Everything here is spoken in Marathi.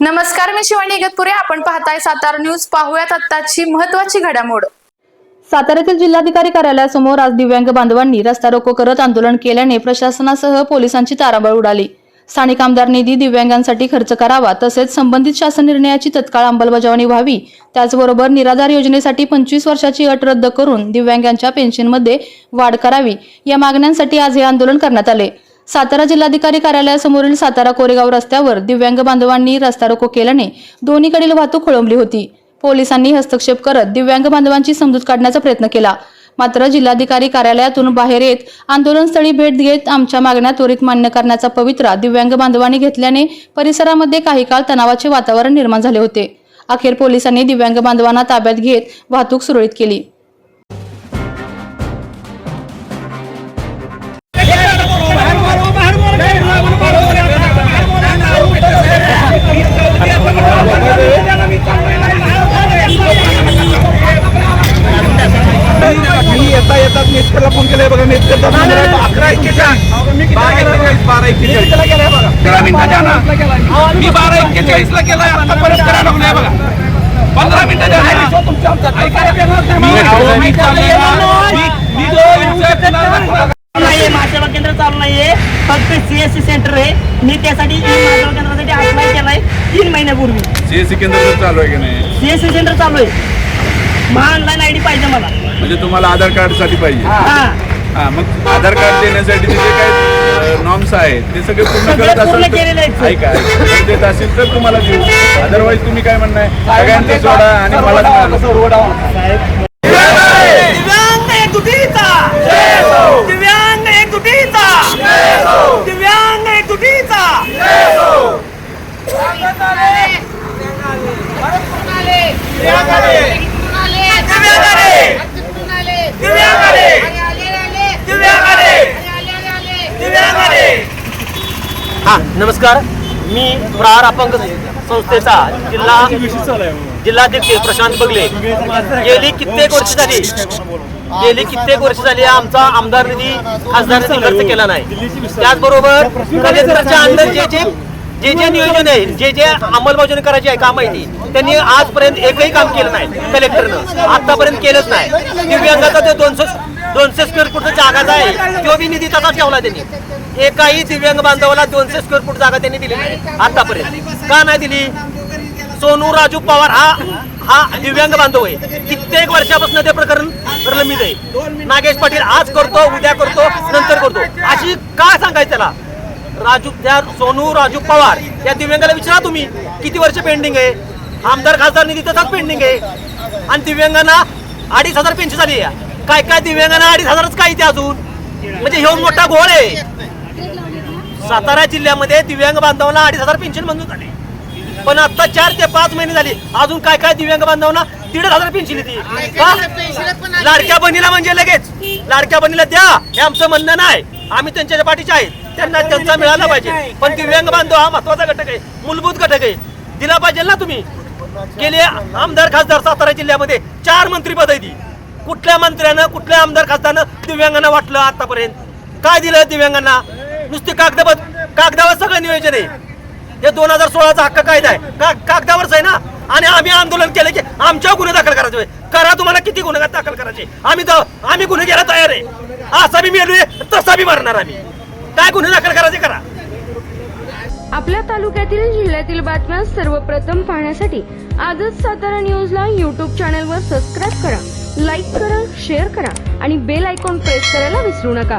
नमस्कार मी शिवानी इगतपुरे. आपण पाहताय सातारा न्यूज. पाहूयात आत्ताची महत्वाची घडामोड. साताऱ्यातील जिल्हाधिकारी कार्यालयासमोर आज दिव्यांग बांधवांनी रस्ता रोको करत आंदोलन केल्याने प्रशासनासह पोलिसांची तारांबळ उडाली. स्थानिक आमदार निधी दिव्यांगांसाठी खर्च करावा तसेच संबंधित शासन निर्णयाची तत्काळ अंमलबजावणी व्हावी. त्याचबरोबर निराधार योजनेसाठी पंचवीस वर्षाची अट रद्द करून दिव्यांगांच्या पेन्शनमध्ये वाढ करावी या मागण्यांसाठी आज हे आंदोलन करण्यात आले. सातारा जिल्हाधिकारी कार्यालयासमोरील सातारा कोरेगाव रस्त्यावर दिव्यांग बांधवांनी रस्ता रोको केल्याने दोन्हीकडील वाहतूक खोळंबली होती. पोलिसांनी हस्तक्षेप करत दिव्यांग बांधवांची समजूत काढण्याचा प्रयत्न केला. मात्र जिल्हाधिकारी कार्यालयातून बाहेर येत आंदोलनस्थळी भेट घेत आमच्या मागण्या त्वरित मान्य करण्याचा पवित्रा दिव्यांग बांधवांनी घेतल्याने परिसरामध्ये काही काळ तणावाचे वातावरण निर्माण झाले होते. अखेर पोलिसांनी दिव्यांग बांधवांना ताब्यात घेत वाहतूक सुरळीत केली. एक्केचाळीस तेरा मिनिटाच्या ना. मी बारा एक्केचाळीस ला केलाय आतापर्यंत करायला नाही बघा. पंधरा मिनिटं- माझ्या केंद्र चालू नाहीये. फक्त सीएससी सेंटर आहे. मी त्यासाठी केंद्रासाठी अप्लाय केलाय. तीन महिन्यापूर्वी सीएससी केंद्र चालू आहे की नाही? सीएससी सेंटर चालू आहे. महा ऑनलाईन आयडी पाहिजे मला. म्हणजे तुम्हाला आधार कार्डसाठी पाहिजे हा मग आधार कार्ड देण्यासाठी जे काही नॉर्म्स आहेत ते सगळे पूर्ण करत असेल तर. ऐका. देत असेल तर तुम्हाला देऊ अदरवाईज तुम्ही काय म्हणणं सगळ्यांचं सोडा आणि मला दिव्यांग एकजुटीचा दिव्यांग एकजुटीचा दिव्यांग एकजुटीचा हा नमस्कार. मी प्रहार अपंग संस्थेचा जिल्हा जिल्हाध्यक्ष प्रशांत बगले. गेली कित्येक वर्ष झाली. गेली कित्येक वर्ष झाली आमचा आमदार निधी खासदार निधी खर्च केला नाही. त्याचबरोबर कलेक्टरच्या अंडर जे जे जे जे नियोजन आहे जे जे अंमलबजावणी करायची आहे काम आहे ती त्यांनी आजपर्यंत एकही काम केलं नाही कलेक्टरनं. आतापर्यंत केलंच नाही. दिव्यांगाचा ते दोनशे दोनशे स्क्वेअर फूट जागाचा आहे तो बी निधी तसाच ठेवला त्यांनी. एकाही दिव्यांग बांधवाला दोनशे स्क्वेअर फूट जागा त्यांनी दिली नाही आतापर्यंत. का नाही दिली? सोनू राजू पवार हा हा दिव्यांग बांधव आहे. कित्येक वर्षापासून ते प्रकरण प्रलंबित आहे. नागेश पाटील आज करतो उद्या करतो नंतर करतो. अशी का सांगायचं त्याला? राजू त्या सोनू राजू पवार त्या दिव्यांगाला विचारा तुम्ही. किती वर्ष पेंडिंग आहे? आमदार खासदार निधी तसाच पेंडिंग आहे. आणि दिव्यांगांना अडीच हजार पेन्शन झाली आहे. काय काय दिव्यांगांना अडीच हजारच काय ते अजून? म्हणजे हे मोठा घोळ आहे. सातारा जिल्ह्यामध्ये दिव्यांग बांधवांना अडीच हजार पेन्शन मंजूर झाली. पण आता चार ते पाच महिने झाली. अजून काय काय दिव्यांग बांधवांना दीड हजार पेन्शन येते. लाडक्या बहिणीला म्हणजे लगेच. लाडक्या बहिणीला द्या. हे आमचं म्हणणं नाही. आम्ही त्यांच्या पाठीचे आहेत. त्यांना त्यांचा मिळाला पाहिजे. पण दिव्यांग बांधव हा महत्त्वाचा घटक आहे. मूलभूत घटक आहे. दिला पाहिजे ना तुम्ही. गेले आमदार खासदार सातारा जिल्ह्यामध्ये चार मंत्री पद आहे ती कुठल्या मंत्र्यानं कुठल्या आमदार खासदारनं दिव्यांगांना वाटलं आतापर्यंत? काय दिलं दिव्यांगांना? नुसते कागदावर कागदावर सगळं नियोजन आहे. हे दोन हजार सोळाचा हक्क कायदा आहे. का कागदावरच आहे ना? आणि आम्ही आंदोलन केलं की आमच्या गुन्हे दाखल करायचे करा तुम्हाला किती गुन्हे दाखल करायचे? आम्ही आम्ही गुन्हे घ्यायला तयार आहे. असा बी मेलू तसा बी मारणार आम्ही. काय गुन्हे दाखल करायचे करा. आपल्या तालुक्यातील जिल्ह्यातील बातम्या सर्वप्रथम पाहण्यासाठी आजच सातारा न्यूजला यूट्यूब चॅनलवर सबस्क्राईब करा लाईक करा शेअर करा आणि बेल आयकॉन प्रेस करायला विसरू नका.